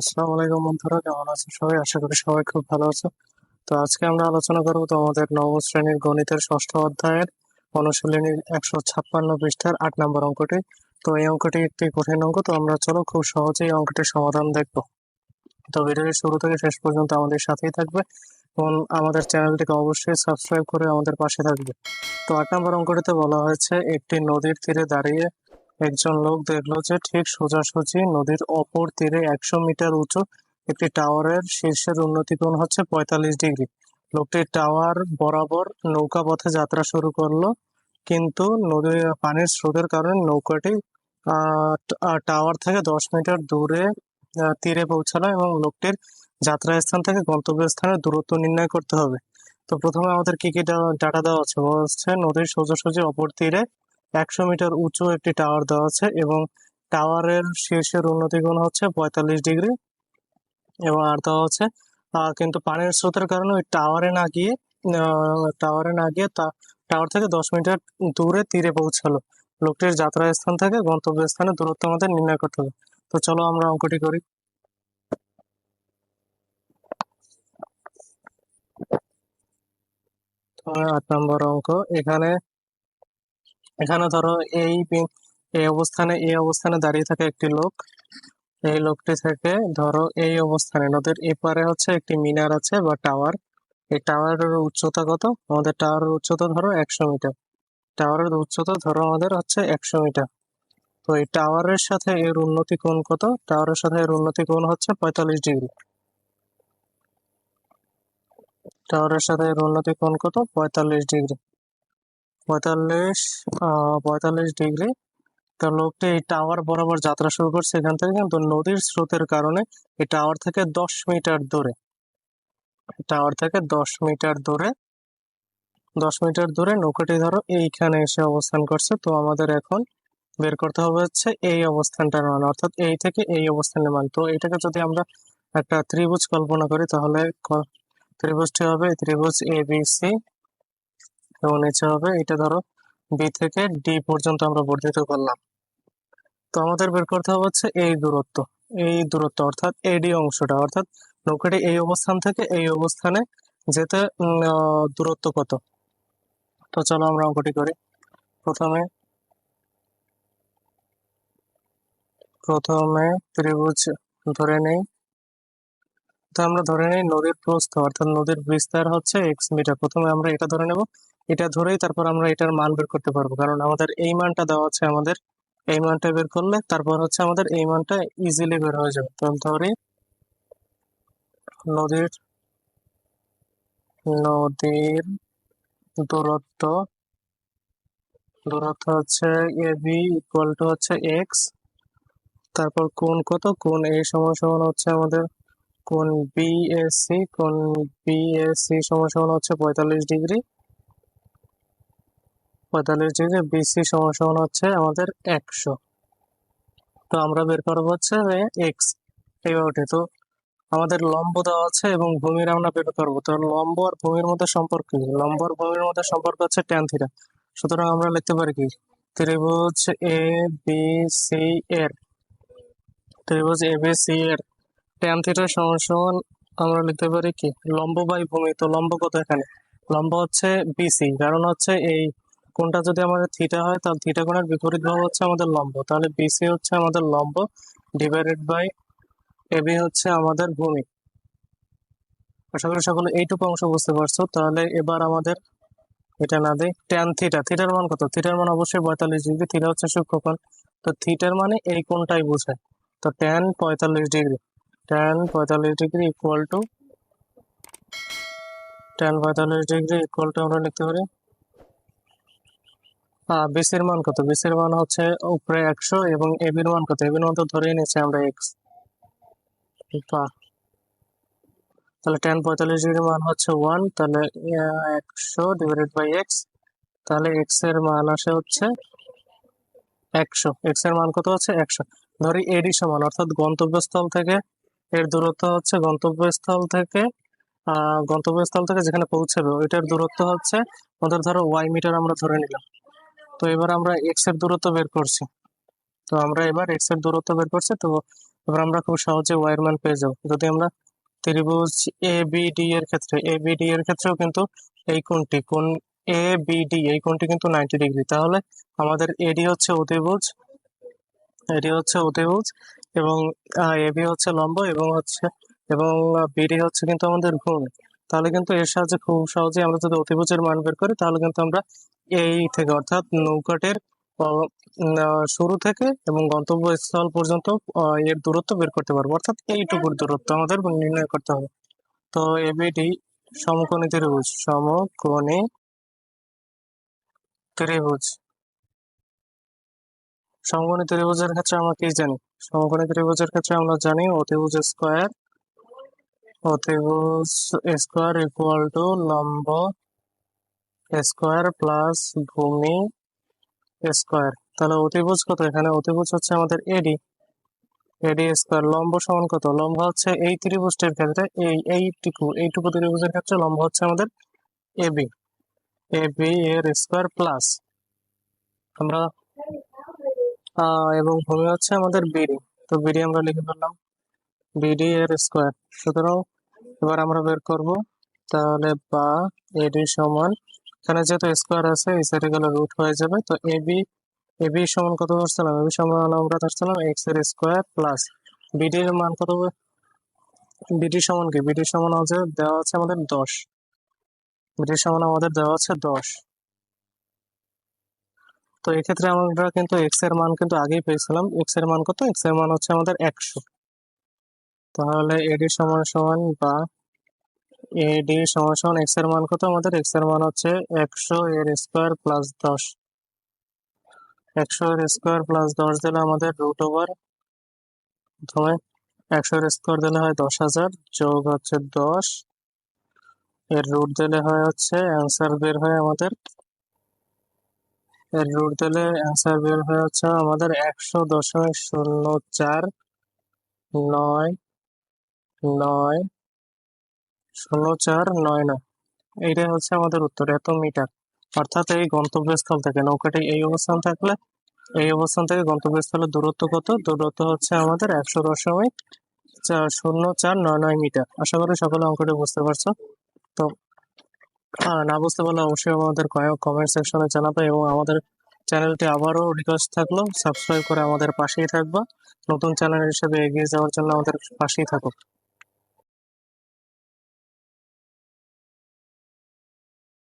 আসসালামু আলাইকুম বন্ধুরা, কেমন আছো সবাই? আশা করি সবাই খুব ভালো আছো। তো আজকে আমরা আলোচনা করব তোমাদের শ্রেণির গণিতের ষষ্ঠ অধ্যায়ের অনুশীলনীর একশো ছাপ্পান্ন পৃষ্ঠার আট নম্বর অঙ্কটি। তো এই অঙ্কটি একটি কঠিন অঙ্ক, তো আমরা চলো খুব সহজেই অঙ্কটির সমাধান দেখব। তো ভিডিওটি শুরু থেকে শেষ পর্যন্ত আমাদের সাথেই থাকবে এবং আমাদের চ্যানেলটিকে অবশ্যই সাবস্ক্রাইব করে আমাদের পাশে থাকবে। তো আট নম্বর অঙ্কটিতে বলা হয়েছে, একটি নদীর তীরে দাঁড়িয়ে একজন লোক দেখল যে ঠিক সোজাসুজি নদীর অপর তীরে একশো মিটার উঁচু একটি টাওয়ারের শীর্ষের উন্নতি কোণ হচ্ছে পঁয়তাল্লিশ ডিগ্রি। লোকটি টাওয়ার বরাবর নৌকা পথে যাত্রা শুরু করল, কিন্তু নদীর পানির স্রোতের কারণে নৌকাটি টাওয়ার থেকে দশ মিটার দূরে তীরে পৌঁছালো এবং লোকটির যাত্রা স্থান থেকে গন্তব্যস্থানের দূরত্ব নির্ণয় করতে হবে। তো প্রথমে আমাদের কি কি ডাটা দেওয়া আছে? বলা হচ্ছে নদীর সোজাসুজি অপর তীরে একশো মিটার উঁচু একটি টাওয়ার দেওয়া আছে এবং টাওয়ারের শীর্ষের উন্নতি হচ্ছে পঁয়তাল্লিশ ডিগ্রি এবং আর দেওয়া হচ্ছে কিন্তু পানির স্রোতের কারণে ওই টাওয়ারে না গিয়ে টাওয়ারে না গিয়ে তা টাওয়ার থেকে দশ মিটার দূরে তীরে পৌঁছালো। লোকটির যাত্রা স্থান থেকে গন্তব্যস্থানের দূরত্ব আমাদের নির্ণয় করতে হবে। তো চলো আমরা অঙ্কটি করি। আট নম্বর অঙ্ক। এখানে এখানে ধরো এই এই অবস্থানে এই অবস্থানে দাঁড়িয়ে থাকে একটি লোক। এই লোকটি থেকে ধরো এই অবস্থানে, নদীর এপারে হচ্ছে একটি মিনার আছে বা টাওয়ার। এই টাওয়ারের উচ্চতা কত? আমাদের টাওয়ারের উচ্চতা ধরো একশো মিটার। টাওয়ারের উচ্চতা ধরো আমাদের হচ্ছে একশো মিটার। তো এই টাওয়ারের সাথে এর উন্নতি কোণ কত? টাওয়ারের সাথে এর উন্নতি কোণ হচ্ছে পঁয়তাল্লিশ ডিগ্রি। টাওয়ারের সাথে এর উন্নতি কোণ কত? পঁয়তাল্লিশ ডিগ্রি। পঁয়তাল্লিশ পঁয়তাল্লিশ ডিগ্রি। তো লোকটি এই টাওয়ার বরাবর যাত্রা শুরু করছে এখান থেকে। কিন্তু নদীর স্রোতের কারণে এই টাওয়ার থেকে দশ মিটার দূরে টাওয়ার থেকে দশ মিটার দূরে, দশ মিটার দূরে নৌকাটি ধরো এইখানে এসে অবস্থান করছে। তো আমাদের এখন বের করতে হবে হচ্ছে এই অবস্থানটার মান, অর্থাৎ এই থেকে এই অবস্থানের মান। তো এটাকে যদি আমরা একটা ত্রিভুজ কল্পনা করি, তাহলে ত্রিভুজটি হবে ত্রিভুজ এ বি সি। এবং নিচে হবে? এটা ধরো বি থেকে ডি পর্যন্ত আমরা বর্ধিত করলাম তো আমাদের বের করতে হবে হচ্ছে এই দূরত্ব। এই দূরত্ব অর্থাৎ এডি অংশটা। অর্থাৎ নৌকাটি এই অবস্থান থেকে এই অবস্থানে যেতে দূরত্ব কত? তো চলো আমরা অঙ্কটি করি। প্রথমে প্রথমে ত্রিভুজ ধরে নেই। তো আমরা ধরে নেই নদীর প্রস্থ। অর্থাৎ নদীর বিস্তার হচ্ছে এক্স মিটার প্রথমে আমরা এটা ধরে নেব। এটা ধরেই তারপর আমরা এটার মান বের করতে পারব। কারণ আমাদের এই মানটা দেওয়া আছে আমাদের, এই মানটা বের করলে তারপর হচ্ছে আমাদের এই মানটা ইজিলি বের হয়ে যাবে। তো ধরি নদীর নদীর দূরত্ব দূরত্ব হচ্ছে এ বি ইকুয়াল টু হচ্ছে এক্স তারপর কোন কত? কোন এ সমান সমান হচ্ছে আমাদের কোন বিএসসি কোণ বিএসসি সমান সমান হচ্ছে পঁয়তাল্লিশ ডিগ্রি। পঁয়তাল্লিশ ডিগ্রি বিসি সমান সমান হচ্ছে আমাদের একশো। তো আমরা বের করব হচ্ছে এক্স এইভাবে তো আমাদের লম্ব দেওয়া আছে এবং ভূমির আমরা বের করব। তো লম্ব আর ভূমির মধ্যে সম্পর্ক কি? লম্ব আর ভূমির মধ্যে সম্পর্ক হচ্ছে ট্যান থিটা সুতরাং আমরা লিখতে পারি কি? ত্রিভুজ এ বি সি এর ত্রিভুজ এ বি সি এর ট্যান থিটা সমান সমান আমরা লিখতে পারি কি? লম্ব বাই ভূমি। তো লম্ব কত এখানে? লম্ব হচ্ছে বিসি কারণ হচ্ছে এই কোনটা যদি আমাদের থিটা হয়, তাহলে থিটা কোণের বিপরীত ভাব হচ্ছে আমাদের লম্ব। তাহলে বিসি হচ্ছে আমাদের লম্ব ডিভাইডেড বাই এবি হচ্ছে আমাদের ভূমি। আশা করি সকলে এইটুকু অংশ বুঝতে পারছ। তাহলে এবার আমাদের এটা না দেই ট্যান থিটা থিটার মান কত? থিটার মান অবশ্যই পঁয়তাল্লিশ ডিগ্রি। থিটা হচ্ছে সূক্ষ্মকোণ। তো থিটার মানে এই কোণটাই বোঝায়। তো ট্যান পঁয়তাল্লিশ ডিগ্রি। ট্যান পঁয়তাল্লিশ ডিগ্রি ইকুয়াল টু ট্যান পঁয়তাল্লিশ ডিগ্রি ইকুয়াল টু আমরা লিখতে পারি বিসির মান কত? বিসির মান হচ্ছে উপরে একশো এবং এবির মান কত? এবির মান তো ধরেই নিচ্ছি আমরা এক্স তাহলে টেন পঁয়তাল্লিশ ডিগ্রি মান হচ্ছে ওয়ান তাহলে একশো ডিভাইডেড বাই এক্স তাহলে এক্সের মান আসে হচ্ছে একশো। এক্সের মান কত হচ্ছে? একশো। ধরি এডি সমান, অর্থাৎ গন্তব্যস্থল থেকে এর দূরত্ব হচ্ছে গন্তব্যস্থল থেকে গন্তব্যস্থল থেকে যেখানে পৌঁছাবে, ওইটার দূরত্ব হচ্ছে আমাদের ধরো ওয়াই মিটার আমরা ধরে নিলাম। তো এবার আমরা এক্সের দূরত্ব বের করছি। তো আমরা এবার এক্সের দূরত্ব বের করছি, তো এবার আমরা খুব সহজে ওয়াই এর মান পেয়ে যাব। যদি আমরা ত্রিভুজ এ বি ডি এর ক্ষেত্রে এ বি ডি এর ক্ষেত্রেও কিন্তু এই কোণটি, কোণ এ বি ডি এই কোণটি কিন্তু নাইনটি ডিগ্রি তাহলে আমাদের এডি হচ্ছে অতিভুজ এডি হচ্ছে অতিভুজ এবং এবি হচ্ছে লম্ব এবং হচ্ছে, এবং বিডি হচ্ছে কিন্তু আমাদের ভূমি। তাহলে কিন্তু এর সাহায্যে খুব সহজে আমরা যদি অতিভুজের মান বের করি, তাহলে কিন্তু আমরা এই থেকে অর্থাৎ নৌকাটের শুরু থেকে এবং গন্তব্যস্থল পর্যন্ত এর দূরত্ব বের করতে পারব। অর্থাৎ এইটুকুর দূরত্ব আমাদের নির্ণয় করতে হবে। তো এবিডি সমকোণী ত্রিভুজ সমকোণী ত্রিভুজ। সমকোণী ত্রিভুজের ক্ষেত্রে আমরা কি জানি? সমকোণী ত্রিভুজের ক্ষেত্রে আমরা জানি অতিভুজ স্কোয়ার অতিভুজ স্কোয়ার ইকুয়াল টু লম্ব স্কোয়ার প্লাস ভূমি স্কোয়ার তাহলে অতিভুজ কত? এখানে অতিভুজ হচ্ছে আমাদের এডি এডি স্কোয়ার লম্ব সমান কত? লম্ব হচ্ছে এই ত্রিভুজটির ক্ষেত্রে এই এইটুকু এইটুকু ত্রিভুজের ক্ষেত্রে লম্ব হচ্ছে আমাদের এবি এবি এর স্কোয়ার প্লাস আমরা এবং ভূমি হচ্ছে আমাদের বিডি তো বিডি আমরা লিখে ফেললাম। বিডি এর স্কোয়ার সুতরাং এবার আমরা বের করব। তাহলে বা এডি সমান, এখানে যেহেতু স্কোয়ার আছে, এই সাইডে গেলে রুট হয়ে যাবে। তো এবি এবি সমান কত ধরছিলাম? এবি সমান আমরা ধরছিলাম এক্সের স্কোয়ার প্লাস বিডি এর মান কত বিডি সমান কি? বিডি সমান হচ্ছে দেওয়া আছে আমাদের দশ। বিডি সমান আমাদের দেওয়া আছে দশ। তো এক্ষেত্রে আমরা কিন্তু এক্সের মান কিন্তু আগেই পেয়েছিলাম। এক্সের মান কত? এক্সের মান হচ্ছে আমাদের একশো। তাহলে এডি সমান সমান বা এডি সমান সমান এক্সের মান কত? আমাদের এক্সের মান হচ্ছে একশো এর স্কোয়ার প্লাস দশ। একশো এর স্কোয়ার প্লাস দশ দিলে আমাদের রুট ওভার প্রথমে একশো এর স্কোয়ার দিলে হয় দশ হাজার, যোগ হচ্ছে দশ। এর রুট দিলে হয় হচ্ছে অ্যান্সার বের হয় আমাদের। এর রুট দিলে অ্যান্সার বের হয় হচ্ছে আমাদের একশো দশমিক শূন্য চার নয় নয় শূন্য চার, নয় নয় এইটাই হচ্ছে আমাদের উত্তর, এত মিটার। অর্থাৎ এই গন্তব্যস্থল থেকে, নৌকাটি এই অবস্থান থাকলে, এই অবস্থান থেকে গন্তব্যস্থলের দূরত্ব কত? দূরত্ব হচ্ছে আমাদের একশো দশমিক চার, শূন্য, চার, নয় নয় মিটার। আশা করি সকলে অঙ্কটি বুঝতে পারছ। তো না বুঝতে পারলে অবশ্যই আমাদের কমেন্ট সেকশনে জানাবে এবং আমাদের চ্যানেলটি আবারও রিকোয়েস্ট থাকল সাবস্ক্রাইব করে আমাদের পাশেই থাকবা। নতুন চ্যানেল হিসেবে এগিয়ে যাওয়ার জন্য আমাদের পাশেই থাকো।